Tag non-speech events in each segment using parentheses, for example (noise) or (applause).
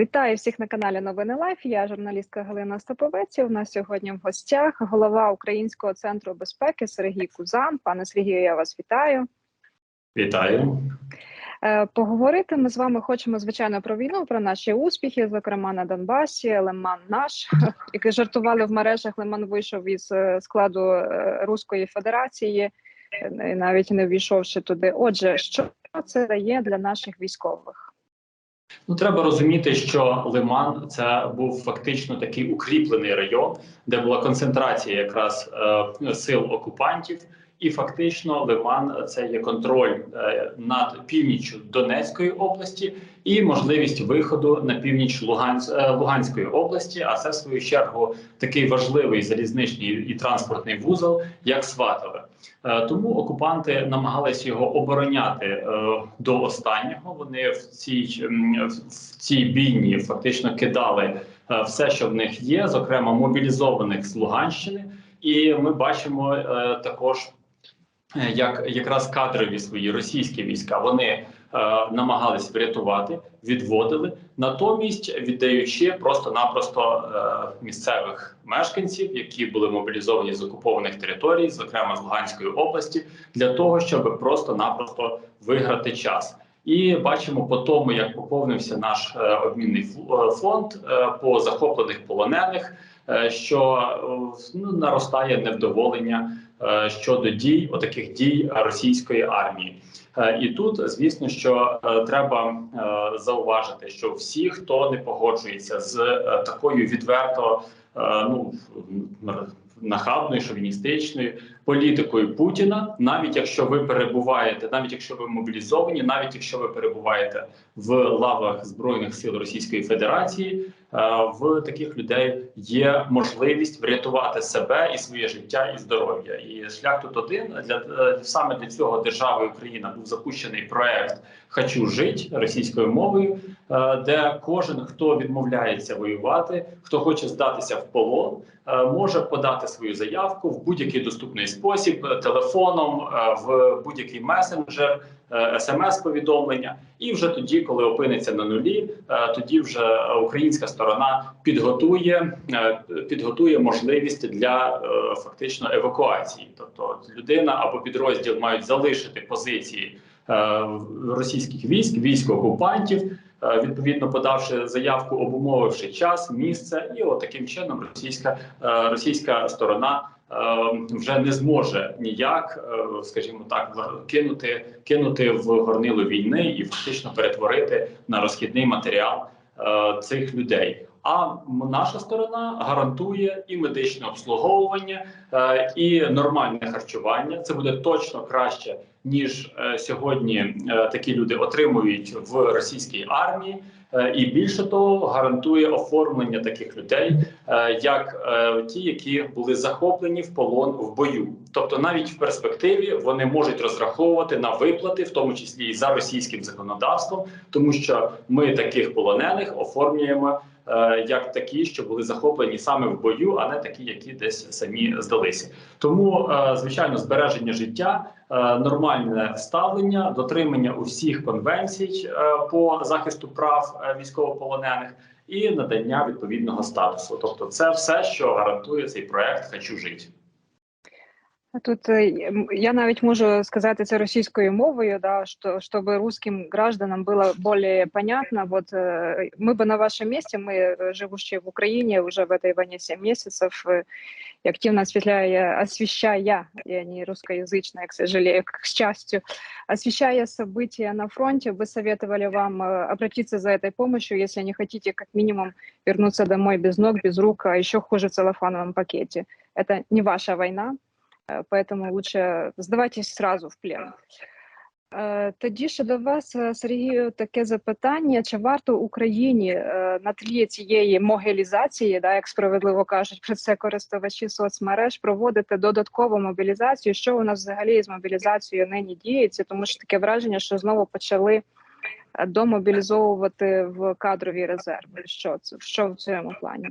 Вітаю всіх на каналі Новини Лайф. Я журналістка Галина Стаповець. У нас сьогодні в гостях голова Українського центру безпеки Сергій Кузан. Пане Сергію, я вас вітаю. Вітаю. Е, Поговорити ми з вами хочемо звичайно про війну, про наші успіхи, зокрема на Донбасі. Лиман наш, (laughs) який жартували в мережах. Лиман вийшов із е, складу е, Руської Федерації, навіть не ввійшовши туди. Отже, що це дає для наших військових? Ну треба розуміти, що Лиман це був фактично такий укріплений район, де була концентрація якраз е, сил окупантів, і фактично Лиман це є контроль е, над північчю Донецької області і можливість виходу на північ Лугансь, е, Луганської області. А це в свою чергу такий важливий залізничний і транспортний вузол, як Сватове. Е, Тому окупанти намагались його обороняти е, до останнього. Вони в цій в цій бійні фактично кидали е, все, що в них є, зокрема мобілізованих з Луганщини, і ми бачимо е, також. Е, Як якраз кадрові свої російські війська вони е, намагались врятувати, відводили, натомість віддаючи просто-напросто е, місцевих мешканців, які були мобілізовані з окупованих територій, зокрема з Луганської області, для того, щоб просто-напросто виграти час. І бачимо по тому, як поповнився наш е, обмінний е, фонд е, по захоплених полонених, що е, ну, наростає невдоволення е, щодо дій, отаких дій російської армії. Е, І тут, звісно, що е, треба е, зауважити, що всі, хто не погоджується з е, такою відверто е, ну нахабною, шовіністичною політикою Путіна, навіть якщо ви перебуваєте, навіть якщо ви мобілізовані, навіть якщо ви перебуваєте в лавах збройних сил Російської Федерації, е, в таких людей є можливість врятувати себе і своє життя і здоров'я. І шлях тут один для е, саме для цього держави Україна був запущений проект Хочу жить російською мовою, е, де кожен, хто відмовляється воювати, хто хоче здатися в полон, е, може подати свою заявку в будь-який доступний спосіб, е, телефоном, е, в будь-який месенджер, смс-повідомлення. І вже тоді, коли опиниться на нулі, е, тоді вже українська сторона підготує е, підготує можливість для е, фактично евакуації. Тобто людина або підрозділ мають залишити позиції е, російських військ, військ окупантів. Е, Відповідно, подавши заявку, обумовивши час, місце, і от таким чином російська е, російська сторона е, вже не зможе ніяк, скажімо так, кинути кинути в горнило війни і фактично перетворити на розхідний матеріал цих людей. А наша сторона гарантує і медичне обслуговування, і нормальне харчування. Це буде точно краще ніж е, сьогодні е, такі люди отримують в російській армії. Е, І більше того, гарантує оформлення таких людей як ті, які були захоплені в полон в бою. Тобто, навіть в перспективі вони можуть розраховувати на виплати, в тому числі і за російським законодавством, тому що ми таких полонених оформлюємо як такі, що були захоплені саме в бою, а не такі, які десь самі здалися. Тому, е, звичайно, збереження життя, е, нормальне ставлення, дотримання усіх конвенцій е, по захисту прав е, військовополонених і надання відповідного статусу. Тобто, це все, що гарантує цей проект «Хочу жити». Тут е, м, я навіть можу сказати це російською мовою, да, что, чтобы русским гражданам было более понятно. Вот э, мы бы на вашем месте, мы, э, живущие в Украине уже в этой войне 7 месяцев, э, активно осветляя, освещая, я не русскоязычная, к сожалению, к счастью, освещая события на фронте, вы советовали вам э, обратиться за этой помощью, если не хотите как минимум вернуться домой без ног, без рук, а еще хуже в целлофановом пакете. Это не ваша война, Поэтому лучше здавайтесь сразу в плен. Е, Тоді ще до вас, е, Сергію, таке запитання: чи варто Україні е, на тлі цієї могилізації, да, як справедливо кажуть, про це користувачі соцмереж, проводити додаткову мобілізацію? Що у нас взагалі з мобілізацією нині діється? Тому що таке враження, що знову почали е, домобілізовувати в кадрові резерви. Що це що в цьому плані?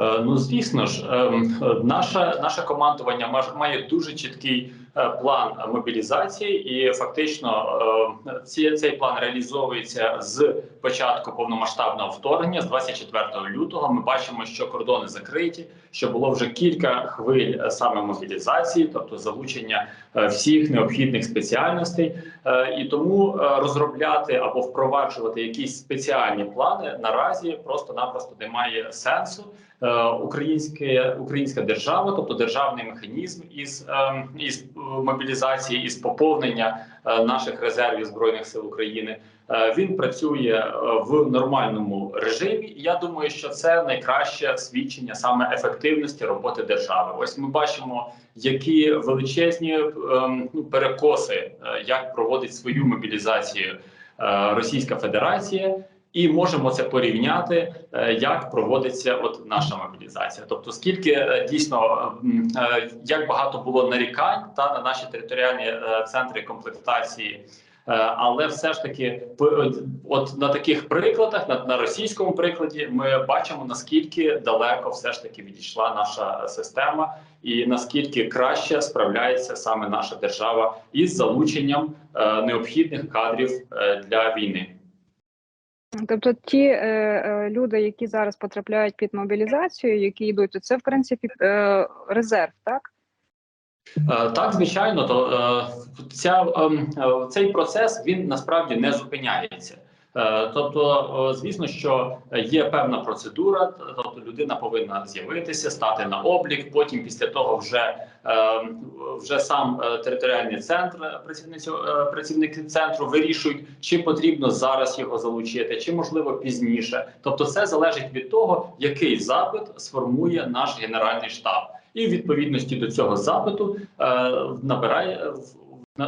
Е, Ну, звісно ж, ем, е, наше, наше командування має дуже чіткий план мобілізації, і фактично е, цей план реалізовується з початку повномасштабного вторгнення, з 24 лютого. Ми бачимо, що кордони закриті, що було вже кілька хвиль е, саме мобілізації, тобто залучення е, всіх необхідних спеціальностей, Е, і тому е, розробляти або впроваджувати якісь спеціальні плани наразі просто-напросто немає сенсу. Е, Українське українська держава, тобто державний механізм із, ем, із е, мобілізації, із поповнення е, наших резервів збройних сил України. е, Він працює е, в нормальному режимі. Я думаю, що це найкраще свідчення саме ефективності роботи держави. Ось ми бачимо, які величезні ну, перекоси, як проводить свою мобілізацію Російська Федерація. І можемо це порівняти, е, як проводиться от наша мобілізація. Тобто, скільки е, дійсно е, як багато було нарікань та на наші територіальні центри комплектації. Але все ж таки, от на таких прикладах, на, на російському прикладі, ми бачимо наскільки далеко все ж таки відійшла наша система, і наскільки краще справляється саме наша держава із залученням е, необхідних кадрів е, для війни. Тобто ті е, е, люди, які зараз потрапляють під мобілізацію, які йдуть, це в принципі е, резерв, так? Е, Так, звичайно, то е, ця, ем, цей процес він насправді не зупиняється. Е, Тобто, звісно, що є певна процедура, тобто людина повинна з'явитися, стати на облік. Потім, після того, вже е, вже сам е, територіальний центр працівниці працівники центру вирішують, чи потрібно зараз його залучити, чи можливо пізніше. Тобто, це залежить від того, який запит сформує наш генеральний штаб і в відповідності до цього запиту е, набирає на-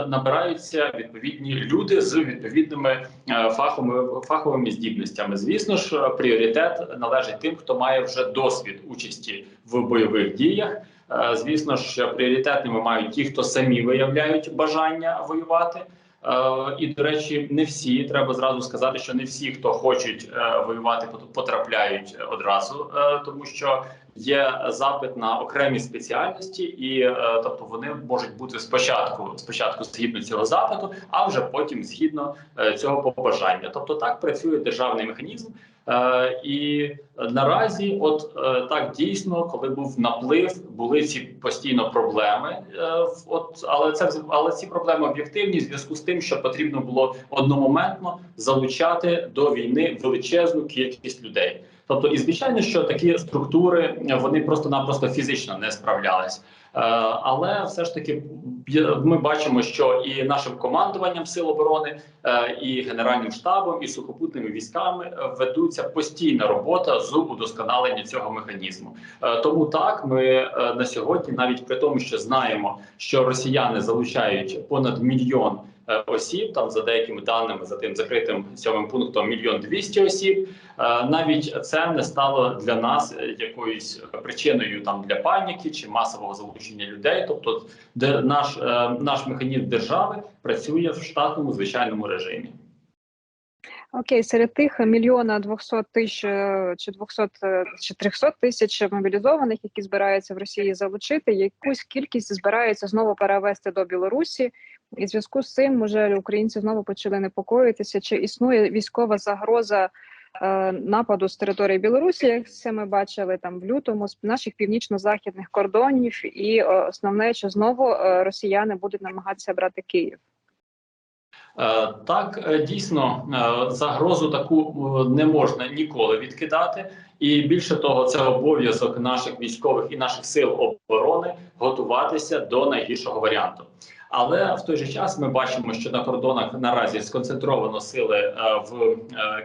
набираються відповідні люди з відповідними е, фаховими фаховими здібностями. Звісно ж, пріоритет належить тим, хто має вже досвід участі в бойових діях. Е, Звісно ж, пріоритетними мають ті, хто самі виявляють бажання воювати. Е, І до речі, не всі треба зразу сказати, що не всі, хто хочуть воювати, пот- потрапляють одразу, тому що є запит на окремі спеціальності, і е, тобто вони можуть бути спочатку, спочатку згідно цього запиту, а вже потім згідно е, цього побажання. Тобто так працює державний механізм. Е, і наразі, от е, так дійсно, коли був наплив, були ці постійно проблеми. Е, от, але це але ці проблеми об'єктивні в зв'язку з тим, що потрібно було одномоментно залучати до війни величезну кількість людей. Тобто, і звичайно, що такі структури е, вони просто-напросто фізично не справлялись. Е, Але все ж таки ми бачимо, що і нашим командуванням сил оборони, е, і генеральним штабом, і сухопутними військами ведуться постійна робота з удосконалення цього механізму. Тому так ми на сьогодні, навіть при тому, що знаємо, що росіяни залучають понад мільйон осіб, там за деякими даними, за тим закритим сьомим пунктом мільйон двісті осіб. Е, Навіть це не стало для нас е, якоюсь причиною там для паніки чи масового залучення людей. Тобто, де наш, е, наш механізм держави працює в штатному звичайному режимі. Окей, серед тих мільйона двохсот тисяч е, чи двохсот е, чи трьохсот тисяч мобілізованих, які збираються в Росії залучити, якусь кількість збираються знову перевести до Білорусі. І в зв'язку з цим може українці знову почали непокоїтися, чи існує військова загроза е, нападу з території Білорусі, як це ми бачили там в лютому з наших північно-західних кордонів, і е, основне, що знову росіяни будуть намагатися брати Київ. Е, Так, е, дійсно, е, загрозу таку не можна ніколи відкидати, і більше того, це обов'язок наших військових і наших сил оборони готуватися до найгіршого варіанту. Але в той же час ми бачимо, що на кордонах наразі сконцентровано сили в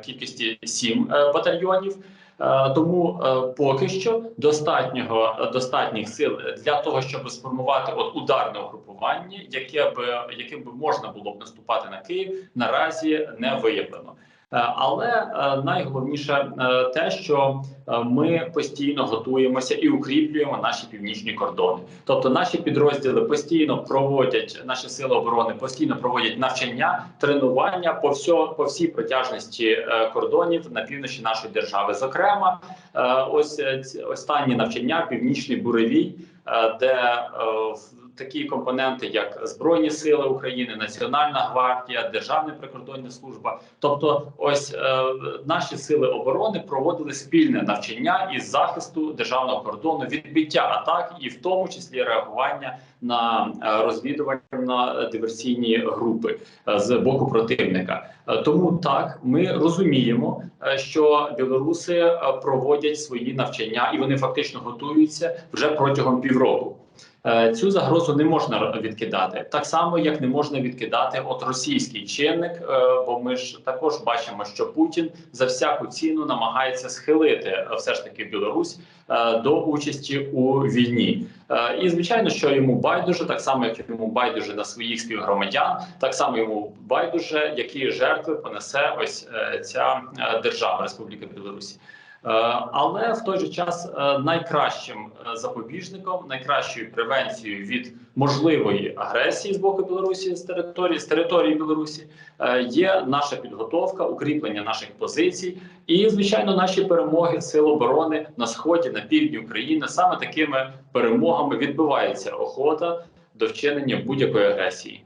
кількості сім батальйонів. Е, Тому е, поки що достатнього достатніх сил для того, щоб сформувати от ударне угрупування, яке б яким би можна було б наступати на Київ, наразі не виявлено. Е, Але е, найголовніше е, те, що ми постійно готуємося і укріплюємо наші північні кордони. Тобто наші підрозділи постійно проводять наші сили оборони, постійно проводять навчання, тренування по всьо, по всій протяжності кордонів на півночі нашої держави. Зокрема, ось останні навчання, північний буревій, де такі компоненти, як Збройні Сили України, Національна гвардія, Державна прикордонна служба. Тобто, ось е, наші сили оборони проводили спільне навчання із захисту державного кордону, відбиття атак, і в тому числі реагування на е, розвідувально-диверсійні групи е, з боку противника. Е, Тому так ми розуміємо, що білоруси проводять свої навчання і вони фактично готуються вже протягом півроку. Е, Цю загрозу не можна відкидати, так само як не можна відкидати от російський чинник. е, Бо ми ж також бачимо, що Путін за всяку ціну намагається схилити е, все ж таки Білорусь до участі у війні. І звичайно, що йому байдуже, так само як йому байдуже на своїх співгромадян, так само йому байдуже, які жертви понесе ось ця держава Республіка Білорусі. Е, Але в той же час е, найкращим е, запобіжником, найкращою превенцією від можливої агресії з боку Білорусі з території з території Білорусі є наша підготовка, укріплення наших позицій і, звичайно, наші перемоги сил оборони на сході, на півдні України. Саме такими перемогами відбувається охота до вчинення будь-якої агресії.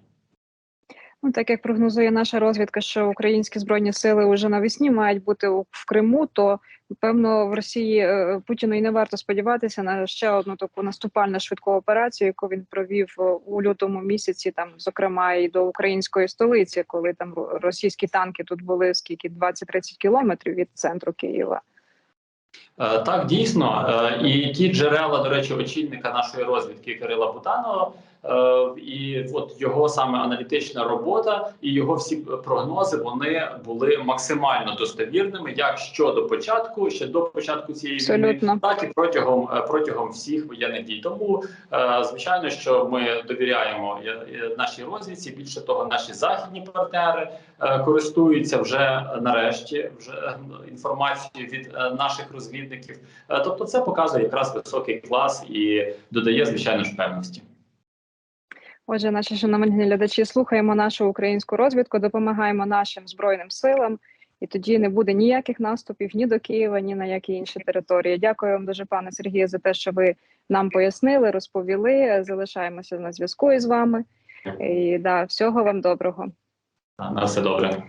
Ну, так як прогнозує наша розвідка, що українські збройні сили вже навесні мають бути в Криму, то певно в Росії е, Путіну і не варто сподіватися на ще одну таку наступальну швидку операцію, яку він провів е, у лютому місяці, там зокрема і до української столиці, коли там російські танки тут були скільки 20-30 кілометрів від центру Києва. Е, Так, дійсно, і ті джерела, до речі, очільника нашої розвідки Кирила Буданова, е, і от його саме аналітична робота і його всі прогнози вони були максимально достовірними, як щодо початку, ще до початку цієї війни, так і протягом е, протягом всіх воєнних дій. Тому е, звичайно, що ми довіряємо е, е, нашій розвідці. Більше того, наші західні партнери е, користуються вже нарешті вже е, інформацією від е, наших розвідників. Е, Тобто, це показує якраз високий клас і додає звичайно ж певності. Отже, наші шановні глядачі, слухаємо нашу українську розвідку, допомагаємо нашим збройним силам, і тоді не буде ніяких наступів ні до Києва, ні на які інші території. Дякую вам дуже, пане Сергію, за те, що ви нам пояснили, розповіли. Залишаємося на зв'язку із вами. І да, всього вам доброго. На все добре.